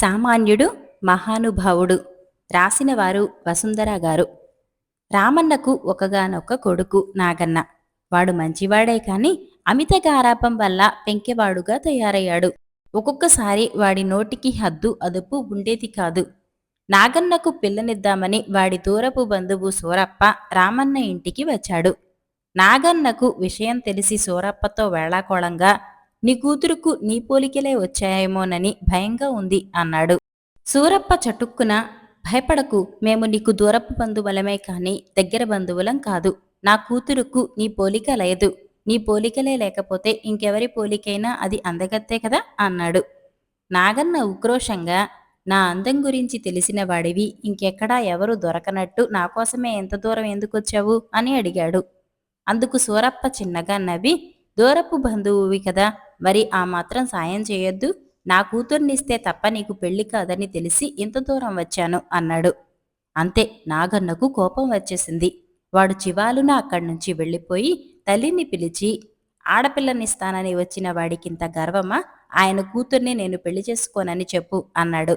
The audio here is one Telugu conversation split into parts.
సామాన్యుడు మహానుభావుడు రాసినవారు వసుంధర గారు. రామన్నకు ఒకగానొక్క కొడుకు నాగన్న. వాడు మంచివాడే కాని అమిత గారాపం వల్ల పెంకెవాడుగా తయారయ్యాడు. ఒక్కొక్కసారి వాడి నోటికి హద్దు అదుపు ఉండేది కాదు. నాగన్నకు పిల్లనిద్దామని వాడి దూరపు బంధువు సూరప్ప రామన్న ఇంటికి వచ్చాడు. నాగన్నకు విషయం తెలిసి సూరప్పతో వేళాకోళంగా నీ కూతురుకు నీ పోలికలే వచ్చాయేమోనని భయంగా ఉంది అన్నాడు. సూరప్ప చటుక్కున భయపడకు మేము నీకు దూరపు బంధువులమే కాని దగ్గర బంధువులం కాదు. నా కూతురుకు నీ పోలిక లేదు. నీ పోలికలే లేకపోతే ఇంకెవరి పోలికైనా అది అందగత్తే కదా అన్నాడు. నాగన్న ఉక్రోషంగా నా అందం గురించి తెలిసిన వాడివి ఇంకెక్కడా ఎవరు దొరకనట్టు నా కోసమే ఎంత దూరం ఎందుకొచ్చావు అని అడిగాడు. అందుకు సూరప్ప చిన్నగా నవ్వి దూరపు బంధువువి కదా మరి ఆ మాత్రం సాయం చేయొద్దు. నా కూతుర్నిస్తే తప్ప నీకు పెళ్ళి కాదని తెలిసి ఇంత దూరం వచ్చాను అన్నాడు. అంతే నాగన్నకు కోపం వచ్చేసింది. వాడు చివాలున అక్కడి నుంచి వెళ్ళిపోయి తల్లిని పిలిచి ఆడపిల్లనిస్తానని వచ్చిన వాడికింత గర్వమా? ఆయన కూతుర్ని నేను పెళ్ళి చేసుకోనని చెప్పు అన్నాడు.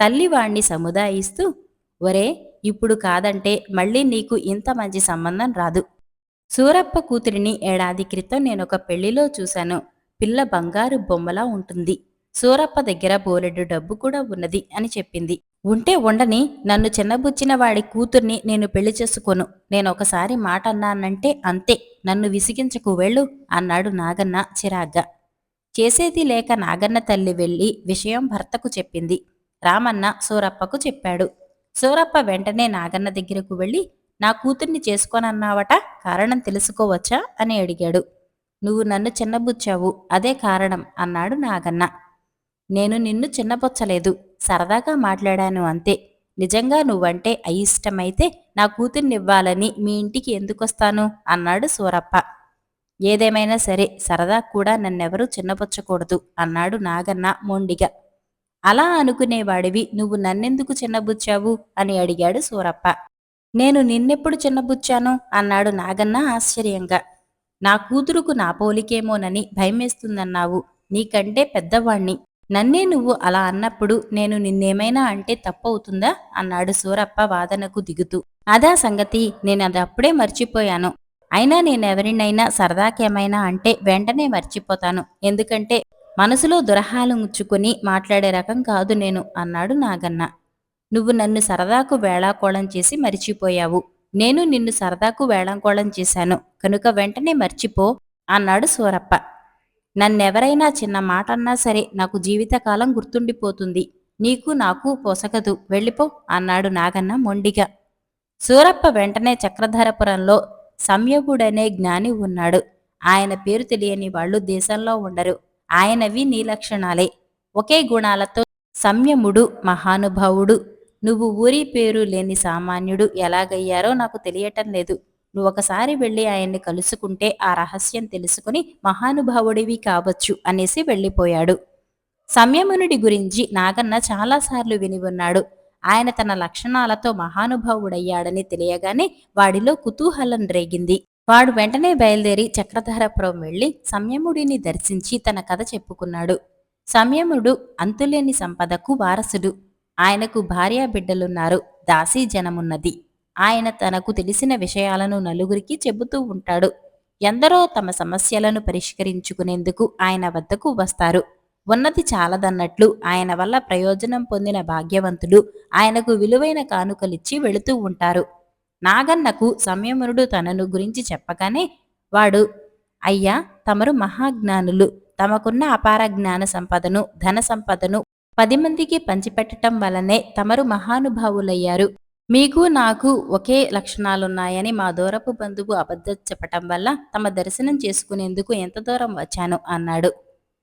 తల్లి వాణ్ణి సముదాయిస్తూ ఒరే ఇప్పుడు కాదంటే మళ్ళీ నీకు ఇంత మంచి సంబంధం రాదు. సూరప్ప కూతురిని ఏడాది క్రితం నేనొక పెళ్ళిలో చూశాను. పిల్ల బంగారు బొమ్మలా ఉంటుంది. సూరప్ప దగ్గర బోలెడు డబ్బు కూడా ఉన్నది అని చెప్పింది. ఉంటే ఉండని నన్ను చిన్నబుచ్చిన వాడి కూతుర్ని నేను పెళ్ళి చేసుకోను. నేను ఒకసారి మాట అన్నానంటే అంతే నన్ను విసిగించకు వెళ్ళు అన్నాడు నాగన్న చిరాగ్గా. చేసేది లేక నాగన్న తల్లి వెళ్ళి విషయం భర్తకు చెప్పింది. రామన్న సూరప్పకు చెప్పాడు. సూరప్ప వెంటనే నాగన్న దగ్గరకు వెళ్ళి నా కూతుర్ని చేసుకోనన్నావట కారణం తెలుసుకోవచ్చా అని అడిగాడు. నువ్వు నన్ను చిన్నబుచ్చావు అదే కారణం అన్నాడు నాగన్న. నేను నిన్ను చిన్నబుచ్చలేదు సరదాగా మాట్లాడాను అంతే. నిజంగా నువ్వంటే అయిష్టమైతే నా కూతుర్నివ్వాలని మీ ఇంటికి ఎందుకొస్తాను? అన్నాడు సూరప్ప. ఏదేమైనా సరే సరదా కూడా నన్నెవరూ చిన్నబుచ్చకూడదు అన్నాడు నాగన్న మొండిగా. అలా అనుకునేవాడివి నువ్వు నన్నెందుకు చిన్నబుచ్చావు? అని అడిగాడు సూరప్ప. నేను నిన్నెప్పుడు చిన్నబుచ్చాను? అన్నాడు నాగన్న ఆశ్చర్యంగా. నా కూతురుకు నా పోలికేమోనని భయమేస్తుందన్నావు. నీకంటే పెద్దవాణ్ణి. నన్నే నువ్వు అలా అన్నప్పుడు నేను నిన్నేమైనా అంటే తప్పవుతుందా? అన్నాడు సూరప్ప వాదనకు దిగుతూ. అదా సంగతి నేను అది అప్పుడే మర్చిపోయాను. అయినా నేనెవరినైనా సరదాకేమైనా అంటే వెంటనే మర్చిపోతాను. ఎందుకంటే మనసులో దురహాలు ముచ్చుకొని మాట్లాడే రకం కాదు నేను అన్నాడు నాగన్న. నువ్వు నన్ను సరదాకు వేళాకోళం చేసి మరిచిపోయావు. నేను నిన్ను సరదాకు వేళంకోళం చేశాను. కనుక వెంటనే మర్చిపో అన్నాడు సూరప్ప. నన్నెవరైనా చిన్న మాట అన్నా సరే నాకు జీవితకాలం గుర్తుండిపోతుంది. నీకు నాకు పొసగదు. వెళ్ళిపో అన్నాడు నాగన్న మొండిగా. సూరప్ప వెంటనే చక్రధరపురంలో సంయోగుడనే జ్ఞాని ఉన్నాడు. ఆయన పేరు తెలియని వాళ్ళు దేశంలో ఉండరు. ఆయనవి నీలక్షణాలే ఒకే గుణాలతో సంయముడు మహానుభావుడు. నువ్వు ఊరి పేరు లేని సామాన్యుడు ఎలాగయ్యారో నాకు తెలియటం లేదు. నువ్వు ఒకసారి వెళ్ళి ఆయన్ని కలుసుకుంటే ఆ రహస్యం తెలుసుకుని మహానుభావుడివి కావచ్చు అనేసి వెళ్ళిపోయాడు. సంయమునుడి గురించి నాగన్న చాలాసార్లు విని ఉన్నాడు. ఆయన తన లక్షణాలతో మహానుభావుడయ్యాడని తెలియగానే వాడిలో కుతూహలం రేగింది. వాడు వెంటనే బయలుదేరి చక్రధరపురం వెళ్ళి సంయముడిని దర్శించి తన కథ చెప్పుకున్నాడు. సంయముడు అంతులేని సంపదకు వారసుడు. ఆయనకు భార్యా బిడ్డలున్నారు. దాసీ జనమున్నది. ఆయన తనకు తెలిసిన విషయాలను నలుగురికి చెబుతూ ఉంటాడు. ఎందరో తమ సమస్యలను పరిష్కరించుకునేందుకు ఆయన వద్దకు వస్తారు. ఉన్నది చాలదన్నట్లు ఆయన వల్ల ప్రయోజనం పొందిన భాగ్యవంతులు ఆయనకు విలువైన కానుకలిచ్చి వెళుతూ ఉంటారు. నాగన్నకు సంయమునుడు తనను గురించి చెప్పగానే వాడు అయ్యా తమరు మహాజ్ఞానులు. తమకున్న అపార జ్ఞాన సంపదను ధన సంపదను పది మందికి పంచిపెట్టడం వలనే తమరు మహానుభావులయ్యారు. మీకు నాకు ఒకే లక్షణాలున్నాయని మా దూరపు బంధువు అబద్ధం చెప్పటం వల్ల తమ దర్శనం చేసుకునేందుకు ఎంత దూరం వచ్చాను అన్నాడు.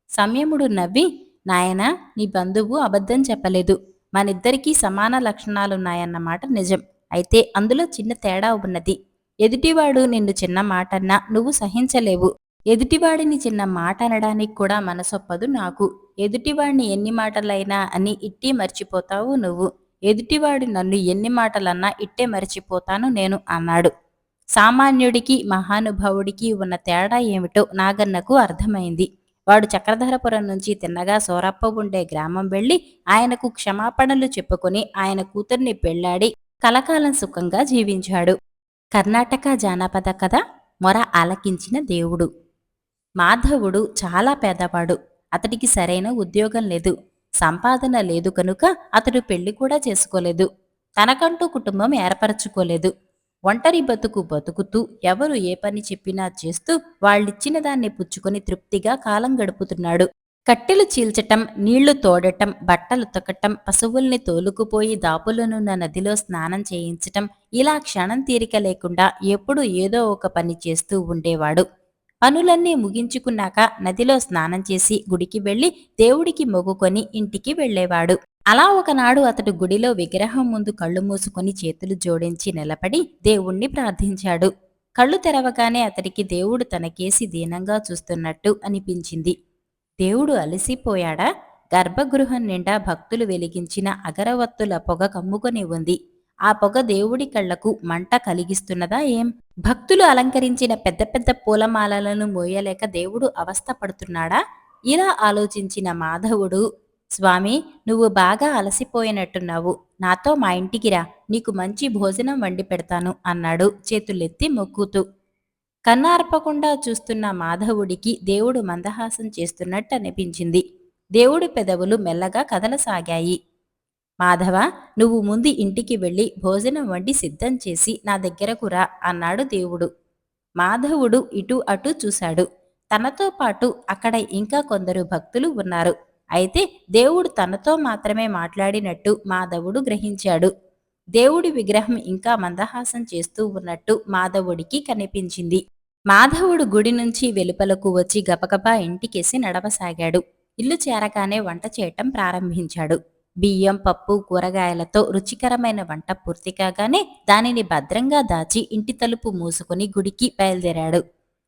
సమయముడు నవ్వి నాయనా నీ బంధువు అబద్ధం చెప్పలేదు. మనిద్దరికీ సమాన లక్షణాలున్నాయన్నమాట నిజం. అయితే అందులో చిన్న తేడా ఉన్నది. ఎదుటివాడు నిన్ను చిన్న మాటన్నా నువ్వు సహించలేవు. ఎదుటివాడిని చిన్న మాట అనడానికి కూడా మనసొప్పదు నాకు. ఎదుటివాడిని ఎన్ని మాటలైనా అని ఇట్టి మర్చిపోతావు నువ్వు. ఎదుటివాడు నన్ను ఎన్ని మాటలన్నా ఇట్టే మర్చిపోతాను నేను అన్నాడు. సామాన్యుడికి మహానుభావుడికి ఉన్న తేడా ఏమిటో నాగన్నకు అర్థమైంది. వాడు చక్రధరపురం నుంచి తిన్నగా సోరప్ప ఉండే గ్రామం వెళ్ళి ఆయనకు క్షమాపణలు చెప్పుకొని ఆయన కూతుర్ని పెళ్ళాడి కలకాలం సుఖంగా జీవించాడు. కర్ణాటక జానపద కథ మొర ఆలకించిన దేవుడు. మాధవుడు చాలా పేదవాడు. అతడికి సరైన ఉద్యోగం లేదు. సంపాదన లేదు కనుక అతడు పెళ్ళి కూడా చేసుకోలేదు. తనకంటూ కుటుంబం ఏర్పరచుకోలేదు. ఒంటరి బతుకు బతుకుతూ ఎవరు ఏ పని చెప్పినా చేస్తూ వాళ్ళిచ్చిన దాన్ని పుచ్చుకొని తృప్తిగా కాలం గడుపుతున్నాడు. కట్టెలు చీల్చటం నీళ్ళు తోడటం బట్టలు తొక్కటం పశువుల్ని తోలుకుపోయి దాపులనున్న నదిలో స్నానం చేయించటం ఇలా క్షణం తీరిక లేకుండా ఎప్పుడూ ఏదో ఒక పని చేస్తూ ఉండేవాడు. పనులన్నీ ముగించుకున్నాక నదిలో స్నానం చేసి గుడికి వెళ్ళి దేవుడికి మొగుకొని ఇంటికి వెళ్ళేవాడు. అలా ఒకనాడు అతడు గుడిలో విగ్రహం ముందు కళ్ళు మూసుకొని చేతులు జోడించి నిలబడి దేవుణ్ణి ప్రార్థించాడు. కళ్ళు తెరవగానే అతడికి దేవుడు తనకేసి దీనంగా చూస్తున్నట్టు అనిపించింది. దేవుడు అలసిపోయాడా? గర్భగృహం నిండా భక్తులు వెలిగించిన అగరవత్తుల పొగ కమ్ముకొని ఉంది. ఆ పొగ దేవుడి కళ్ళకు మంట కలిగిస్తున్నదా ఏం? భక్తులు అలంకరించిన పెద్ద పెద్ద పూలమాలలను మోయలేక దేవుడు అవస్థ పడుతున్నాడా ఇలా ఆలోచించిన మాధవుడు స్వామి నువ్వు బాగా అలసిపోయినట్టున్నావు. నాతో మా ఇంటికి రా. నీకు మంచి భోజనం వండి పెడతాను అన్నాడు చేతులెత్తి మొక్కుతూ. కన్నార్పకుండా చూస్తున్న మాధవుడికి దేవుడు మందహాసం చేస్తున్నట్టు అనిపించింది. దేవుడి పెదవులు మెల్లగా కదలసాగాయి. మాధవ నువ్వు ముందు ఇంటికి వెళ్ళి భోజనం వండి సిద్ధం చేసి నా దగ్గరకు రా అన్నాడు దేవుడు. మాధవుడు ఇటు అటు చూశాడు. తనతో పాటు అక్కడ ఇంకా కొందరు భక్తులు ఉన్నారు. అయితే దేవుడు తనతో మాత్రమే మాట్లాడినట్టు మాధవుడు గ్రహించాడు. దేవుడి విగ్రహం ఇంకా మందహాసం చేస్తూ ఉన్నట్టు మాధవుడికి కనిపించింది. మాధవుడు గుడి నుంచి వెలుపలకు వచ్చి గపగపా ఇంటికేసి నడవసాగాడు. ఇల్లు చేరగానే వంట చేయటం ప్రారంభించాడు. బియ్యం పప్పు కూరగాయలతో రుచికరమైన వంట పూర్తి కాగానే దానిని భద్రంగా దాచి ఇంటి తలుపు మూసుకుని గుడికి బయలుదేరాడు.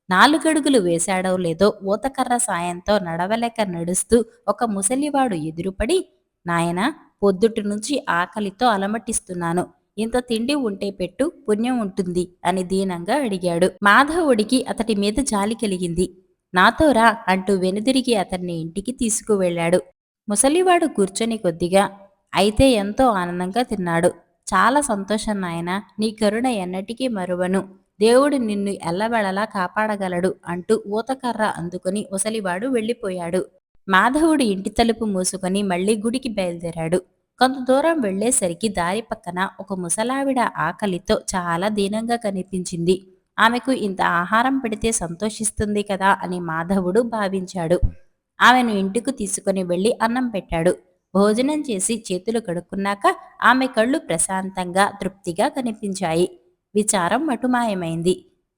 నాలుగడుగులు వేశాడో లేదో ఊతకర్ర సాయంతో నడవలేక నడుస్తూ ఒక ముసలివాడు ఎదురుపడి నాయనా పొద్దుటి నుంచి ఆకలితో అలమటిస్తున్నాను. ఇంత తిండి ఉంటే పెట్టు పుణ్యం ఉంటుంది అని దీనంగా అడిగాడు. మాధవుడికి అతడి మీద జాలి కలిగింది. నాతో రా అంటూ వెనుదిరిగి అతన్ని ఇంటికి తీసుకువెళ్ళాడు. ముసలివాడు కూర్చొని కొద్దిగా అయితే ఎంతో ఆనందంగా తిన్నాడు. చాలా సంతోషం నాయన. నీ కరుణ ఎన్నటికీ మరువను. దేవుడు నిన్ను ఎల్లవెళలా కాపాడగలడు అంటూ ఊతకర్ర అందుకుని ముసలివాడు వెళ్ళిపోయాడు. మాధవుడు ఇంటి తలుపు మూసుకొని మళ్ళీ గుడికి బయలుదేరాడు. కొంత దూరం వెళ్ళేసరికి దారి పక్కన ఒక ముసలావిడ ఆకలితో చాలా దీనంగా కనిపించింది. ఆమెకు ఇంత ఆహారం పెడితే సంతోషిస్తుంది కదా అని మాధవుడు భావించాడు. ఆమెను ఇంటికి తీసుకుని వెళ్ళి అన్నం పెట్టాడు. భోజనం చేసి చేతులు కడుక్కున్నాక ఆమె కళ్ళు ప్రశాంతంగా తృప్తిగా కనిపించాయి. విచారం మటుమాయమైంది.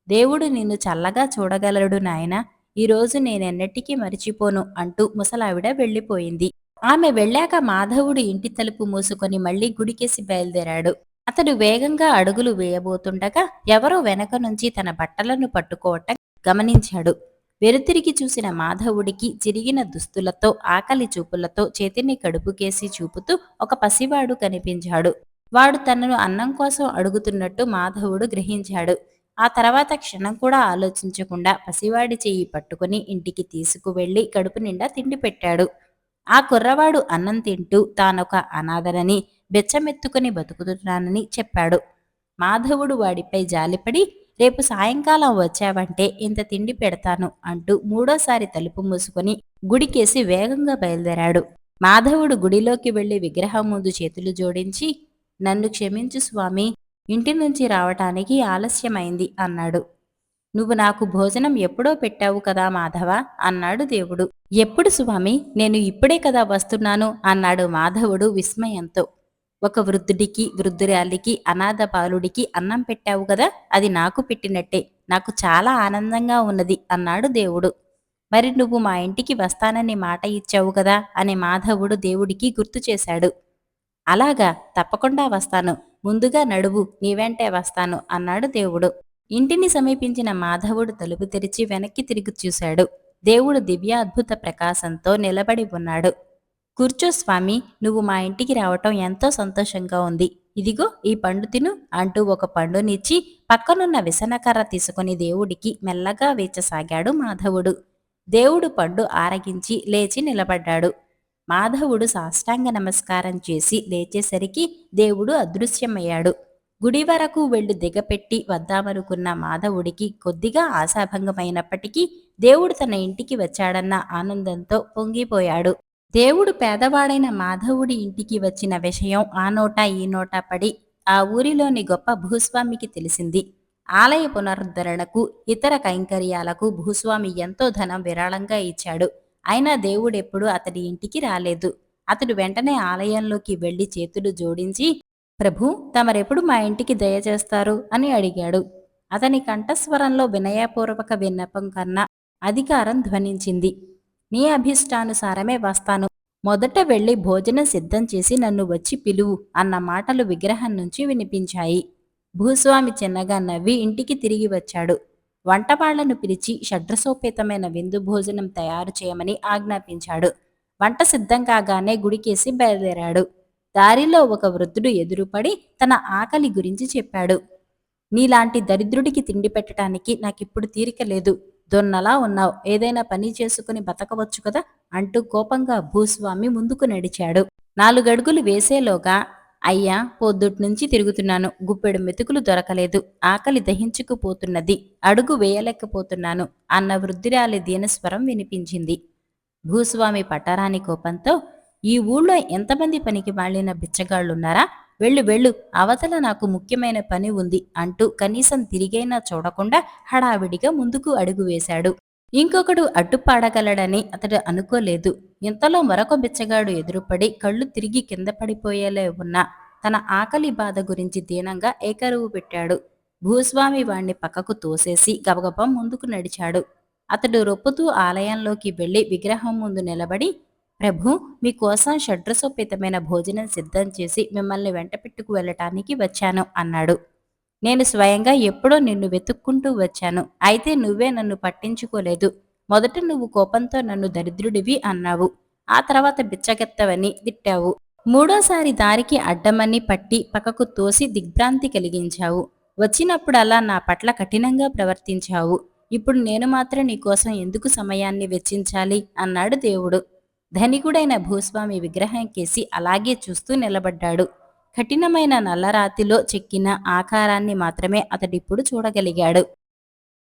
దేవుడు నిన్ను చల్లగా చూడగలడు నాయన. ఈరోజు నేనెన్నటికీ మరిచిపోను అంటూ ముసలావిడ వెళ్ళిపోయింది. ఆమె వెళ్ళాక మాధవుడు ఇంటి తలుపు మూసుకొని మళ్ళీ గుడికేసి బయలుదేరాడు. అతడు వేగంగా అడుగులు వేయబోతుండగా ఎవరో వెనక నుంచి తన బట్టలను పట్టుకోవటం గమనించాడు. వెనుతిరిగి చూసిన మాధవుడికి చిరిగిన దుస్తులతో ఆకలి చూపులతో చేతిని కడుపుకేసి చూపుతూ ఒక పసివాడు కనిపించాడు. వాడు తనను అన్నం కోసం అడుగుతున్నట్టు మాధవుడు గ్రహించాడు. ఆ తర్వాత క్షణం కూడా ఆలోచించకుండా పసివాడి చెయ్యి పట్టుకుని ఇంటికి తీసుకువెళ్ళి కడుపు నిండా తిండి పెట్టాడు. ఆ కుర్రవాడు అన్నం తింటూ తానొక అనాథనని బెచ్చమెత్తుకుని బతుకుతున్నానని చెప్పాడు. మాధవుడు వాడిపై జాలిపడి రేపు సాయంకాలం వచ్చావంటే ఇంత తిండి పెడతాను అంటూ మూడోసారి తలుపు మూసుకొని గుడికేసి వేగంగా బయలుదేరాడు. మాధవుడు గుడిలోకి వెళ్ళి విగ్రహం ముందు చేతులు జోడించి నన్ను క్షమించు స్వామి ఇంటి నుంచి రావటానికి ఆలస్యమైంది అన్నాడు. నువ్వు నాకు భోజనం ఎప్పుడో పెట్టావు కదా మాధవ అన్నాడు దేవుడు. ఎప్పుడు స్వామి? నేను ఇప్పుడే కదా వస్తున్నాను అన్నాడు మాధవుడు విస్మయంతో. ఒక వృద్ధుడికి వృద్ధురాలికి అనాథ బాలుడికి అన్నం పెట్టావు కదా అది నాకు పెట్టినట్టే. నాకు చాలా ఆనందంగా ఉన్నది అన్నాడు దేవుడు. మరి నువ్వు మా ఇంటికి వస్తానని మాట ఇచ్చావు కదా అని మాధవుడు దేవుడికి గుర్తు చేశాడు. అలాగా తప్పకుండా వస్తాను. ముందుగా నడువు నీ వెంటే వస్తాను అన్నాడు దేవుడు. ఇంటిని సమీపించిన మాధవుడు తలుపు తెరిచి వెనక్కి తిరిగి చూశాడు. దేవుడు దివ్యాద్భుత ప్రకాశంతో నిలబడి ఉన్నాడు. కూర్చో స్వామి నువ్వు మా ఇంటికి రావటం ఎంతో సంతోషంగా ఉంది. ఇదిగో ఈ పండు తిను అంటూ ఒక పండునిచ్చి పక్కనున్న విసనకర్ర తీసుకుని దేవుడికి మెల్లగా వేచసాగాడు మాధవుడు. దేవుడు పండు ఆరగించి లేచి నిలబడ్డాడు. మాధవుడు సాష్టాంగ నమస్కారం చేసి లేచేసరికి దేవుడు అదృశ్యమయ్యాడు. గుడి వరకు వెళ్ళి దిగపెట్టి వద్దామనుకున్న మాధవుడికి కొద్దిగా ఆశాభంగమైనప్పటికీ దేవుడు తన ఇంటికి వచ్చాడన్న ఆనందంతో పొంగిపోయాడు. దేవుడు పేదవాడైన మాధవుడి ఇంటికి వచ్చిన విషయం ఆ నోట ఈ నోట పడి ఆ ఊరిలోని గొప్ప భూస్వామికి తెలిసింది. ఆలయ పునరుద్ధరణకు ఇతర కైంకర్యాలకు భూస్వామి ఎంతో ధనం విరాళంగా ఇచ్చాడు. అయినా దేవుడెప్పుడు అతడి ఇంటికి రాలేదు. అతడు వెంటనే ఆలయంలోకి వెళ్ళి చేతులు జోడించి ప్రభు తమరెప్పుడు మా ఇంటికి దయచేస్తారు అని అడిగాడు. అతని కంఠస్వరంలో వినయపూర్వక విన్నపం కన్నా అధికారం ధ్వనించింది. నీ అభిష్టానుసారమే వస్తాను. మొదట వెళ్ళి భోజనం సిద్ధం చేసి నన్ను వచ్చి పిలువు అన్న మాటలు విగ్రహం నుంచి వినిపించాయి. భూస్వామి చిన్నగా నవ్వి ఇంటికి తిరిగి వచ్చాడు. వంటవాళ్ళను పిలిచి షడ్రసోపేతమైన విందు భోజనం తయారు చేయమని ఆజ్ఞాపించాడు. వంట సిద్ధం కాగానే గుడికేసి బయలుదేరాడు. దారిలో ఒక వృద్ధుడు ఎదురుపడి తన ఆకలి గురించి చెప్పాడు. నీలాంటి దరిద్రుడికి తిండి పెట్టడానికి నాకిప్పుడు తీరిక లేదు. దొన్నలా ఉన్నావు. ఏదైనా పని చేసుకుని బతకవచ్చు కదా? అంటూ కోపంగా భూస్వామి ముందుకు నడిచాడు. నాలుగడుగులు వేసేలోగా అయ్యా పొద్దుట్నుంచి తిరుగుతున్నాను. గుప్పెడు మెతుకులు దొరకలేదు. ఆకలి దహించుకుపోతున్నది. అడుగు వేయలేకపోతున్నాను. అన్న వృద్ధిరాలి దీనస్వరం వినిపించింది. భూస్వామి పట్టరాని కోపంతో ఈ ఊళ్ళో ఎంతమంది పనికి మాలిన బిచ్చగాళ్ళున్నారా? వెళ్ళు వెళ్ళు అవతల నాకు ముఖ్యమైన పని ఉంది అంటూ కనీసం తిరిగైనా చూడకుండా హడావిడిగా ముందుకు అడుగు వేశాడు. ఇంకొకడు అడ్డుపాడగలడని అతడు అనుకోలేదు. ఇంతలో మరొక బిచ్చగాడు ఎదురుపడి కళ్ళు తిరిగి కింద పడిపోయేలే ఉన్న తన ఆకలి బాధ గురించి దీనంగా ఏకరువు పెట్టాడు. భూస్వామి వాణ్ణి పక్కకు తోసేసి గబగబం ముందుకు నడిచాడు. అతడు రొప్పుతూ ఆలయంలోకి వెళ్ళి విగ్రహం ముందు నిలబడి ప్రభు మీకోసం షడ్రసోపేతమైన భోజనం సిద్ధం చేసి మిమ్మల్ని వెంట పెట్టుకు వెళ్ళటానికి వచ్చాను అన్నాడు. నేను స్వయంగా ఎప్పుడో నిన్ను వెతుక్కుంటూ వచ్చాను. అయితే నువ్వే నన్ను పట్టించుకోలేదు. మొదట నువ్వు కోపంతో నన్ను దరిద్రుడివి అన్నావు. ఆ తర్వాత బిచ్చగెత్తవని తిట్టావు. మూడోసారి దారికి అడ్డమని పట్టి పక్కకు తోసి దిగ్భ్రాంతి కలిగించావు. వచ్చినప్పుడల్లా నా పట్ల కఠినంగా ప్రవర్తించావు. ఇప్పుడు నేను మాత్రం నీకోసం ఎందుకు సమయాన్ని వెచ్చించాలి? అన్నాడు దేవుడు. ధనికుడైన భూస్వామి విగ్రహం కేసి అలాగే చూస్తూ నిలబడ్డాడు. కఠినమైన నల్లరాతిలో చెక్కిన ఆకారాన్ని మాత్రమే అతడిప్పుడు చూడగలిగాడు.